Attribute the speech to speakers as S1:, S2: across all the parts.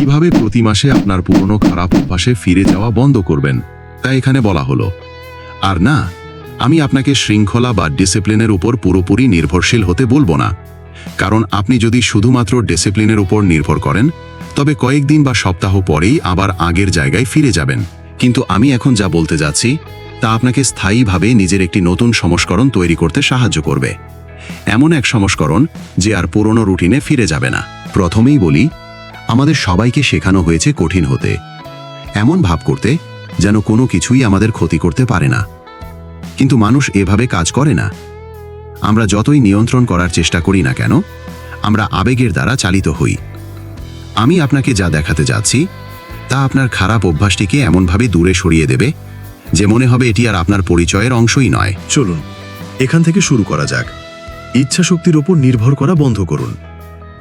S1: কীভাবে প্রতি মাসে আপনার পুরনো খারাপ অভ্যাসে ফিরে যাওয়া বন্ধ করবেন, তা এখানে বলা হলো। আর না, আমি আপনাকে শৃঙ্খলা বা ডিসিপ্লিনের উপর পুরোপুরি নির্ভরশীল হতে বলব না। কারণ আপনি যদি শুধুমাত্র ডিসিপ্লিনের উপর নির্ভর করেন, তবে কয়েকদিন বা সপ্তাহ পরেই আবার আগের জায়গায় ফিরে যাবেন। কিন্তু আমি এখন যা বলতে যাচ্ছি, তা আপনাকে স্থায়ীভাবে নিজের একটি নতুন সংস্করণ তৈরি করতে সাহায্য করবে। এমন এক সংস্করণ যে আর পুরনো রুটিনে ফিরে যাবে না। প্রথমেই বলি আমাদের সবাইকে শেখানো হয়েছে কঠিন হতে। এমন ভাব করতে যেন কোনো কিছুই আমাদের ক্ষতি করতে পারে না। কিন্তু মানুষ এভাবে কাজ করে না। আমরা যতই নিয়ন্ত্রণ করার চেষ্টা করি না কেন, আমরা আবেগের দ্বারা চালিত হই। আমি আপনাকে যা দেখাতে যাচ্ছি, তা আপনার খারাপ অভ্যাসটিকে এমনভাবে দূরে সরিয়ে দেবে যে মনে হবে এটি আর আপনার পরিচয়ের অংশই নয়।
S2: চলুন, এখান থেকে শুরু করা যাক। ইচ্ছা শক্তির ওপর নির্ভর করা বন্ধ করুন।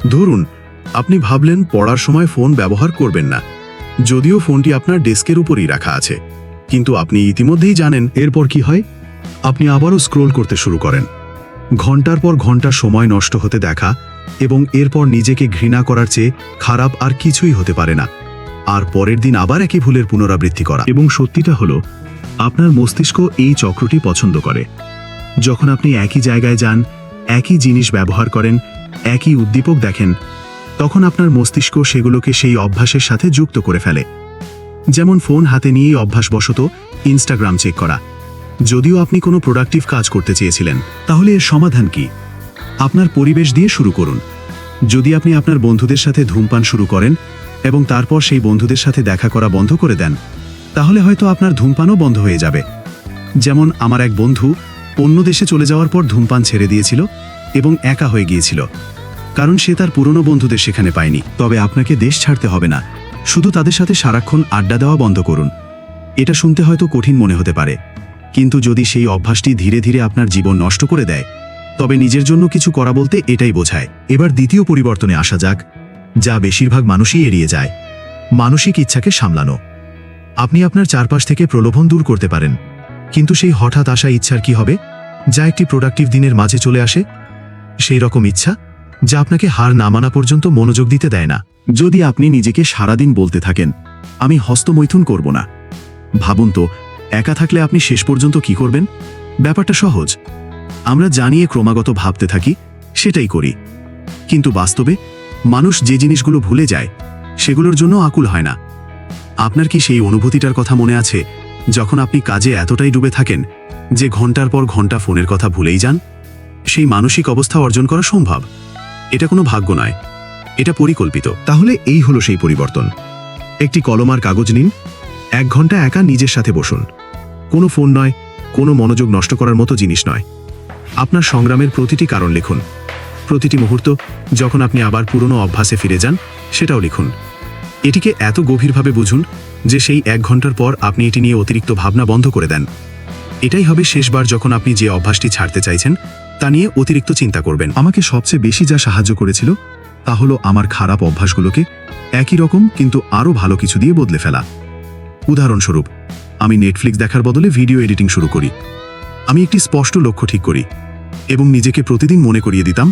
S2: ধরুন আপনি ভাবলেন পড়ার সময় ফোন ব্যবহার করবেন না। যদিও ফোনটি আপনার ডেস্কের উপরই রাখা আছে। কিন্তু আপনি ইতিমধ্যেই জানেন এরপর কি হয়। আপনি আবারও স্ক্রোল করতে শুরু করেন। ঘণ্টার পর ঘণ্টা সময় নষ্ট হতে দেখা এবং এরপর নিজেকে ঘৃণা করার চেয়ে খারাপ আর কিছুই হতে পারে না। আর পরের দিন আবার একই ভুলের পুনরাবৃত্তি করা। এবং সত্যিটা হলো, আপনার মস্তিষ্ক এই চক্রটি পছন্দ করে। যখন আপনি একই জায়গায় যান, একই জিনিস ব্যবহার করেন, একই উদ্দীপক দেখেন তখন আপনার মস্তিষ্ক সেগুলোকে সেই অভ্যাসের সাথে যুক্ত করে ফেলে। যেমন ফোন হাতে নিয়েই অভ্যাসবশত ইনস্টাগ্রাম চেক করা। যদিও আপনি কোনো প্রোডাক্টিভ কাজ করতে চেয়েছিলেন, তাহলে এর সমাধান কি? আপনার পরিবেশ দিয়ে শুরু করুন। যদি আপনি আপনার বন্ধুদের সাথে ধূমপান শুরু করেন এবং তারপর সেই বন্ধুদের সাথে দেখা করা বন্ধ করে দেন, তাহলে হয়তো আপনার ধূমপানও বন্ধ হয়ে যাবে। যেমন আমার এক বন্ধু অন্য দেশে চলে যাওয়ার পর ধূমপান ছেড়ে দিয়েছিল এবং একা হয়ে গিয়েছিল। কারণ সে তার পুরনো বন্ধুদের সেখানে পায়নি। তবে আপনাকে দেশ ছাড়তে হবে না। শুধু তাদের সাথে সারাক্ষণ আড্ডা দেওয়া বন্ধ করুন। এটা শুনতে হয়তো কঠিন মনে হতে পারে। কিন্তু যদি সেই অভ্যাসটি ধীরে ধীরে আপনার জীবন নষ্ট করে দেয়, তবে নিজের জন্য কিছু করা বলতে এটাই বোঝায়। এবার দ্বিতীয় পরিবর্তনে আসা যাক, যা বেশিরভাগ মানুষই এড়িয়ে যায়। মানসিক ইচ্ছাকে সামলানো। আপনি আপনার চারপাশ থেকে প্রলোভন দূর করতে পারেন। কিন্তু সেই হঠাৎ আসা ইচ্ছার কি হবে? যা একটি প্রোডাক্টিভ দিনের মাঝে চলে আসে? সেই রকম ইচ্ছা? যা আপনাকে হার না মানা পর্যন্ত মনোযোগ দিতে দেয় না। যদি আপনি নিজেকে সারাদিন বলতে থাকেন, আমি হস্তমৈথুন করব না। ভাবুন তো, একা থাকলে আপনি শেষ পর্যন্ত কি করবেন? ব্যাপারটা সহজ। আমরা জানিয়ে ক্রমাগত ভাবতে থাকি, সেটাই করি। কিন্তু বাস্তবে, মানুষ যে জিনিসগুলো ভুলে যায়, সেগুলোর জন্য আকুল হয় না। আপনার কি সেই অনুভূতিটার কথা মনে আছে, যখন আপনি কাজে এতটাই ডুবে থাকেন, যে ঘণ্টার পর ঘণ্টা ফোনের কথা ভুলেই যান? সেই মানসিক অবস্থা অর্জন করা সম্ভব। এটা কোনো ভাগ্য নয়। এটা পরিকল্পিত। তাহলে এই হলো সেই পরিবর্তন। একটি কলম আর কাগজ নিন। এক ঘণ্টা একা নিজের সাথে বসুন। কোনো ফোন নয়, কোনো মনোযোগ নষ্ট করার মতো জিনিস নয়। আপনার সংগ্রামের প্রতিটি কারণ লিখুন। প্রতিটি মুহূর্ত, যখন আপনি আবার পুরনো অভ্যাসে ফিরে যান, সেটাও লিখুন। এটিকে এত গভীরভাবে বুঝুন যে সেই এক ঘণ্টার পর আপনি এটি নিয়ে অতিরিক্ত ভাবনা বন্ধ করে দেন। এটাই হবে শেষবার যখন আপনি যে অভ্যাসটি ছাড়তে চাইছেন তা নিয়ে অতিরিক্ত চিন্তা করবেন। আমাকে সবচেয়ে বেশি যা সাহায্য করেছিল, তা হলো আমার খারাপ অভ্যাসগুলোকে একই রকম কিন্তু আরও ভালো কিছু দিয়ে বদলে ফেলা। উদাহরণস্বরূপ, আমি নেটফ্লিক্স দেখার বদলে ভিডিও এডিটিং শুরু করি। আমি একটি স্পষ্ট লক্ষ্য ঠিক করি এবং নিজেকে প্রতিদিন মনে করিয়ে দিতাম,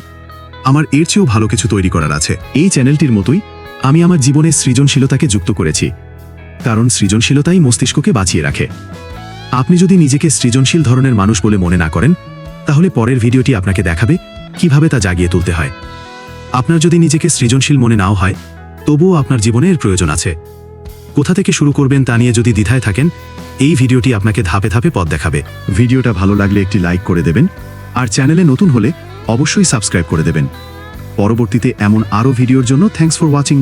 S2: আমার এর চেয়েও ভালো কিছু তৈরি করার আছে। এই চ্যানেলটির মতোই, আমি আমার জীবনে সৃজনশীলতাকে যুক্ত করেছি, কারণ সৃজনশীলতাই মস্তিষ্ককে বাঁচিয়ে রাখে। আপনি যদি নিজেকে সৃজনশীল ধরনের মানুষ বলে মনে না করেন তাহলে পরের ভিডিওটি আপনাকে দেখাবে কীভাবে তা জাগিয়ে তুলতে হয়। আপনার যদি নিজেকে সৃজনশীল মনে নাও হয়, তবুও আপনার জীবনে প্রয়োজন আছে। কোথা থেকে শুরু করবেন তা নিয়ে যদি দ্বিধায় থাকেন, এই ভিডিওটি আপনাকে ধাপে ধাপে পথ দেখাবে। ভিডিওটা ভালো লাগলে একটি লাইক করে দেবেন, আর চ্যানেলে নতুন হলে অবশ্যই সাবস্ক্রাইব করে দেবেন। পরবর্তীতে এমন আরও ভিডিওর জন্য থ্যাঙ্কস ফর ওয়াচিং।